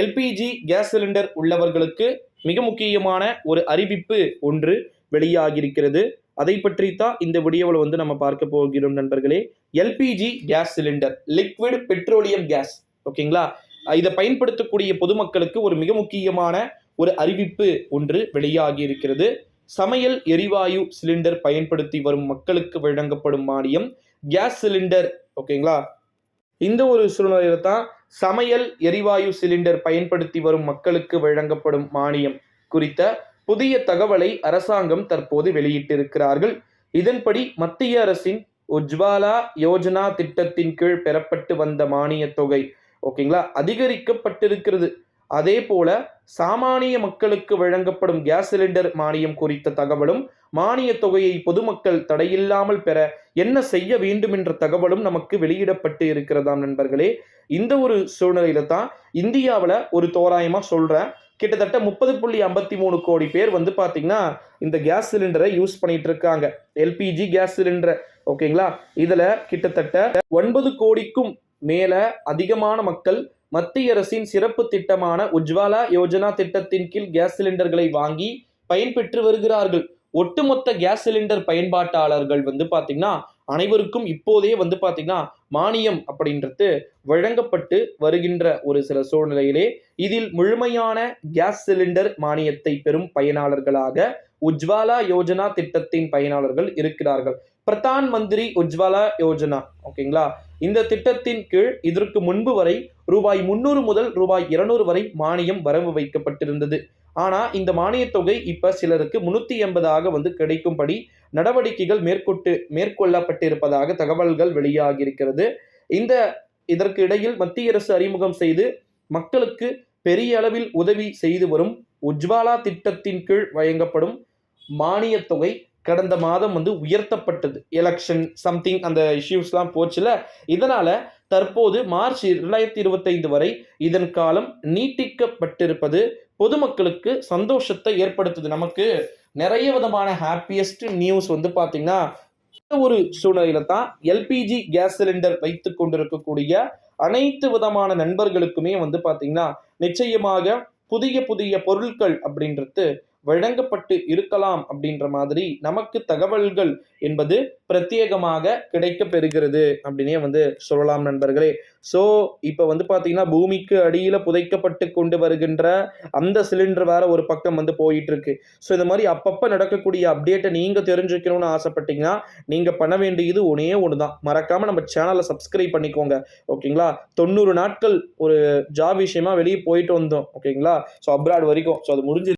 LPG gas cylinder உள்ளவர்களுக்கு மிக முக்கியமான ஒரு அறிவிப்பு ஒன்று வெளியாகியிருக்கிறது. அதை பற்றி தான் இந்த வீடியோவில் வந்து நம்ம பார்க்க போகிறோம் நண்பர்களே. LPG gas cylinder liquid petroleum gas. ஓகேங்களா? இதை பயன்படுத்தக்கூடிய பொதுமக்களுக்கு ஒரு மிக முக்கியமான ஒரு அறிவிப்பு ஒன்று வெளியாகி இருக்கிறது சமையல் எரிவாயு சிலிண்டர் பயன்படுத்தி வரும் மக்களுக்கு வழங்கப்படும் மானியம் கேஸ் சிலிண்டர். ஓகேங்களா? இந்த ஒரு சூழ்நிலையில தான் சமையல் எரிவாயு சிலிண்டர் பயன்படுத்தி வரும் மக்களுக்கு வழங்கப்படும் மானியம் குறித்த புதிய தகவலை அரசாங்கம் தற்போது வெளியிட்டிருக்கிறார்கள். இதன்படி மத்திய அரசின் உஜ்வாலா யோஜனா திட்டத்தின் கீழ் பெறப்பட்டு வந்த மானியத் தொகை ஓகேங்களா அதிகரிக்கப்பட்டிருக்கிறது. அதே போல சாமானிய மக்களுக்கு வழங்கப்படும் கேஸ் சிலிண்டர் மானியம் குறித்த தகவலும் மானியத் தொகையை பொதுமக்கள் தடையில்லாமல் பெற என்ன செய்ய வேண்டும் என்ற தகவலும் நமக்கு வெளியிடப்பட்டு இருக்கிறதாம் நண்பர்களே. இந்த ஒரு சூழ்நிலையில தான் இந்தியாவில் ஒரு தோராயமாக சொல்கிறேன் கிட்டத்தட்ட முப்பது புள்ளி ஐம்பத்தி மூணு கோடி பேர் வந்து பார்த்தீங்கன்னா இந்த கேஸ் சிலிண்டரை யூஸ் பண்ணிட்டு இருக்காங்க. எல்பிஜி கேஸ் சிலிண்டரை. ஓகேங்களா? இதில் கிட்டத்தட்ட ஒன்பது கோடிக்கும் மேலே அதிகமான மக்கள் மத்திய அரசின் சிறப்பு திட்டமான உஜ்வாலா யோஜனா திட்டத்தின் கீழ் கேஸ் சிலிண்டர்களை வாங்கி பயன்பெற்று வருகிறார்கள். ஒட்டுமொத்த கேஸ் சிலிண்டர் பயன்பாட்டாளர்கள் வந்து பார்த்தீங்கன்னா அனைவருக்கும் இப்போதே வந்து பார்த்தீங்கன்னா மானியம் அப்படின்றது வழங்கப்பட்டு வருகின்ற ஒரு சில சூழ்நிலையிலே இதில் முழுமையான கேஸ் சிலிண்டர் மானியத்தை பெறும் பயனாளர்களாக உஜ்வாலா யோஜனா திட்டத்தின் பயனாளர்கள் இருக்கிறார்கள். பிரதான் மந்திரி உஜ்வாலா யோஜனா. ஓகேங்களா? இந்த திட்டத்தின் கீழ் இதற்கு முன்பு வரை ரூபாய் முன்னூறு முதல் ரூபாய் இருநூறு வரை மானியம் வரவு வைக்கப்பட்டிருந்தது. ஆனா இந்த மானியத் தொகை இப்ப சிலருக்கு முன்னூத்தி எண்பதாக வந்து கிடைக்கும்படி நடவடிக்கைகள் மேற்கொண்டு மேற்கொள்ளப்பட்டிருப்பதாக தகவல்கள் வெளியாகியிருக்கிறது. இந்த இதற்கு இடையில் மத்திய அரசு அறிமுகம் செய்து மக்களுக்கு பெரிய அளவில் உதவி செய்து வரும் உஜ்வாலா திட்டத்தின் கீழ் வழங்கப்படும் மானியத் தொகை கடந்த மாதம் வந்து உயர்த்தப்பட்டது. எலெக்ஷன் சம்திங் அந்த இஷ்யூஸ்லாம் போச்சுல. இதனால தற்போது மார்ச் இரண்டாயிரத்தி இருபத்தைந்து வரை இதன் காலம் நீட்டிக்கப்பட்டிருப்பது பொதுமக்களுக்கு சந்தோஷத்தை ஏற்படுத்துது. நமக்கு நிறைய விதமான ஹாப்பியஸ்ட் நியூஸ் வந்து பார்த்தீங்கன்னா இந்த ஒரு சூழ்நிலையில தான் எல்பிஜி கேஸ் சிலிண்டர் வைத்து கொண்டிருக்கக்கூடிய அனைத்து விதமான நண்பர்களுக்குமே வந்து பார்த்தீங்கன்னா நிச்சயமாக புதிய புதிய பொருட்கள் அப்படின்றது வழங்கப்பட்டு இருக்கலாம் அப்படின்ற மாதிரி நமக்கு தகவல்கள் என்பது பிரத்யேகமாக கிடைக்க பெறுகிறது அப்படின்னே வந்து சொல்லலாம் நண்பர்களே. ஸோ இப்போ வந்து பார்த்தீங்கன்னா பூமிக்கு அடியில் புதைக்கப்பட்டு கொண்டு வருகின்ற அந்த சிலிண்டர் வேற ஒரு பக்கம் வந்து போயிட்டு இருக்கு ஸோ இந்த மாதிரி அப்பப்போ நடக்கக்கூடிய அப்டேட்டை நீங்கள் தெரிஞ்சுக்கணும்னு ஆசைப்பட்டீங்கன்னா நீங்கள் பண்ண வேண்டியது ஒன்றே ஒன்று தான் மறக்காமல் நம்ம சேனலை சப்ஸ்கிரைப் பண்ணிக்கோங்க. ஓகேங்களா தொண்ணூறு நாட்கள் ஒரு ஜாப் விஷயமா வெளியே போயிட்டு வந்தோம். ஓகேங்களா ஸோ அப்ராட் வரைக்கும். ஸோ அது முடிஞ்சு